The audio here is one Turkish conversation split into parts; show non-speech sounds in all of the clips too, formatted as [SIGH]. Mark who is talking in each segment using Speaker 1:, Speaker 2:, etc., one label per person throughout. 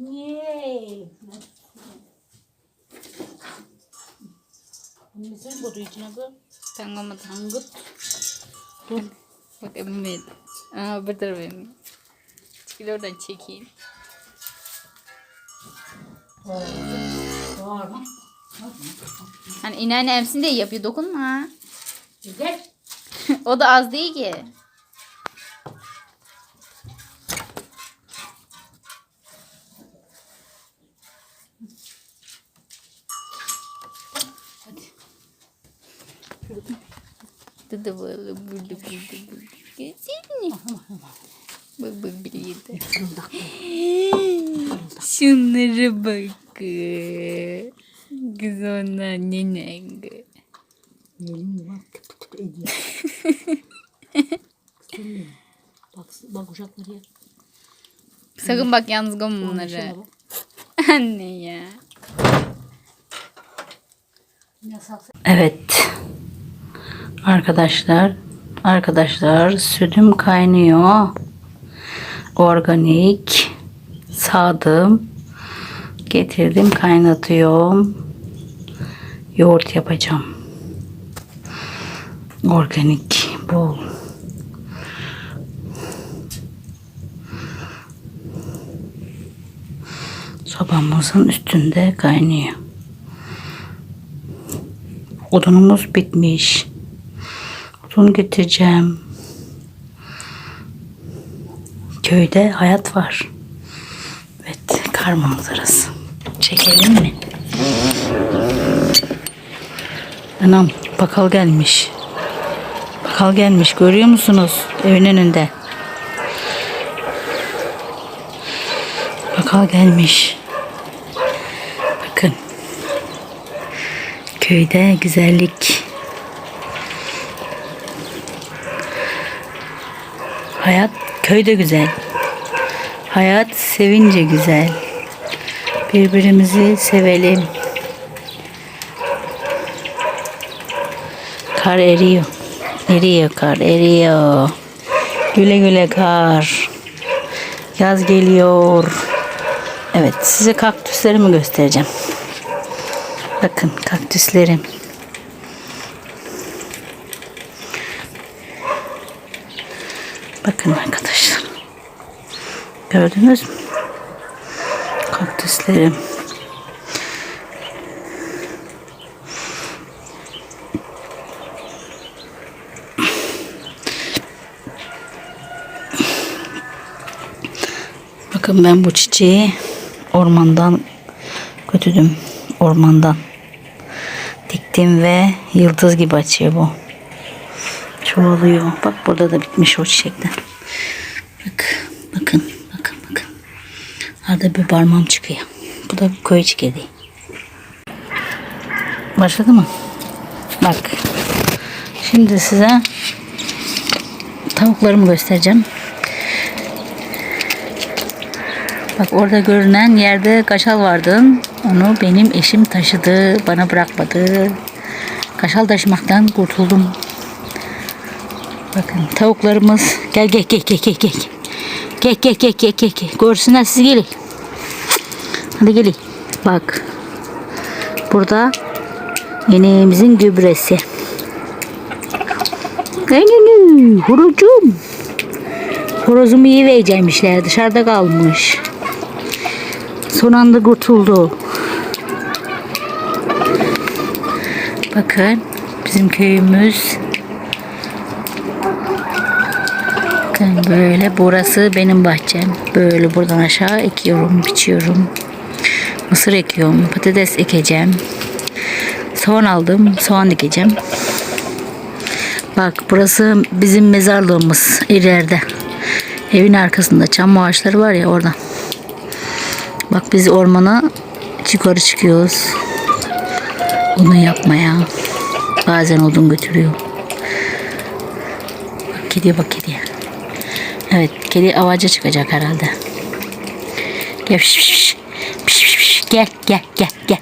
Speaker 1: Yay. Mısır kodu içine bu.
Speaker 2: Tangomadı.
Speaker 1: Angut. Dur.
Speaker 2: Bak evet. Aa tarafa benim. Çıkıl oradan çekeyim. Hani inanne emsin diye yapıyor dokunma. [LAUGHS] O da az değil ki. Dıdı böyle buldu. Geçsene. Bak bak biri yedi. Şunlara bak. Kız onlar
Speaker 1: bak tıp tıp ediyor. Kızım benim. Bak, bak ya.
Speaker 2: Sakın bak yalnız göm
Speaker 1: Şuna
Speaker 2: bunları.
Speaker 1: bak.
Speaker 2: Anne ya.
Speaker 3: Evet. Arkadaşlar, arkadaşlar sütüm kaynıyor. Organik sağdım. Getirdim, kaynatıyorum. Yoğurt yapacağım. Organik, bol. Sobamızın üstünde kaynıyor. Odunumuz bitmiş. Odun getireceğim. Köyde hayat var. Evet, kar manzarası. Çekelim mi? Anam, bakal gelmiş. Bakal gelmiş, görüyor musunuz? Evin önünde. Bakal gelmiş. Bakın. Köyde güzellik. Hayat köyde güzel. Hayat sevince güzel. Birbirimizi sevelim. Kar eriyor. Eriyor kar, eriyor. Güle güle kar. Yaz geliyor. Evet, size kaktüslerimi göstereceğim. Bakın kaktüslerim. Bakın arkadaşlar. Gördünüz mü? Kaktüslerim. Bakın ben bu çiçeği ormandan götürdüm. Ormandan diktim ve yıldız gibi açıyor bu. Çoğalıyor. Bak burada da bitmiş o çiçekten. Bak, bakın, bakın, bakın. Arada bir parmağım çıkıyor. Bu da köy çiçeği. Başladı mı? Bak. Şimdi size tavuklarımı göstereceğim. Bak orada görünen yerde kaşal vardı. Onu benim eşim taşıdı. Bana bırakmadı. Kaşal taşımaktan kurtuldum. Bakın tavuklarımız. Gel gel gel gel gel gel. Gel gel gel gel gel. gel. Görsünler siz gelin. Hadi gelin. Bak. Burada yeneğimizin gübresi. Aynen Horozum. Horozumu iyi vereceğimişler. Dışarıda kalmış. Son anda kurtuldu. Bakın bizim köyümüz. Bakın böyle burası benim bahçem. Böyle buradan aşağı ekiyorum, biçiyorum. Mısır ekiyorum, patates ekeceğim. Soğan aldım, soğan dikeceğim. Bak burası bizim mezarlığımız ileride. Evin arkasında çam ağaçları var ya oradan. Bak biz ormana yukarı çıkıyoruz. Onu yapmaya. Bazen odun götürüyor. Bak kediye bak kediye. Evet kedi avaca çıkacak herhalde. Gel piş, piş, piş. Piş, piş, gel gel gel gel.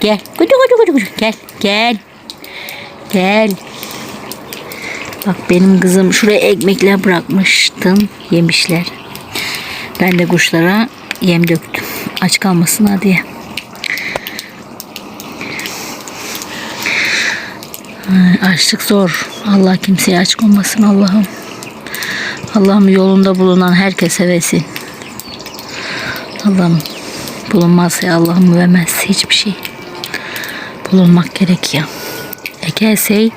Speaker 3: Gel. Kucu kucu kucu kucu. Gel gel. Gel. Bak benim kızım şuraya ekmekler bırakmıştım. Yemişler. Ben de kuşlara yem döktüm. Aç kalmasınlar diye. Açlık zor. Allah kimseye aç olmasın Allah'ım. Allah'ım yolunda bulunan herkese versin. Allah'ım bulunmazsa Allah'ım vermez hiçbir şey. Bulunmak gerekiyor. Ekersey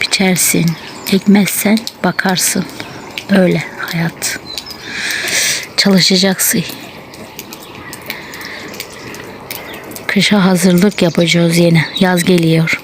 Speaker 3: biçersin. Ekmezsen bakarsın. Öyle hayat. Çalışacaksın. Kışa hazırlık yapacağız yine. Yaz geliyor.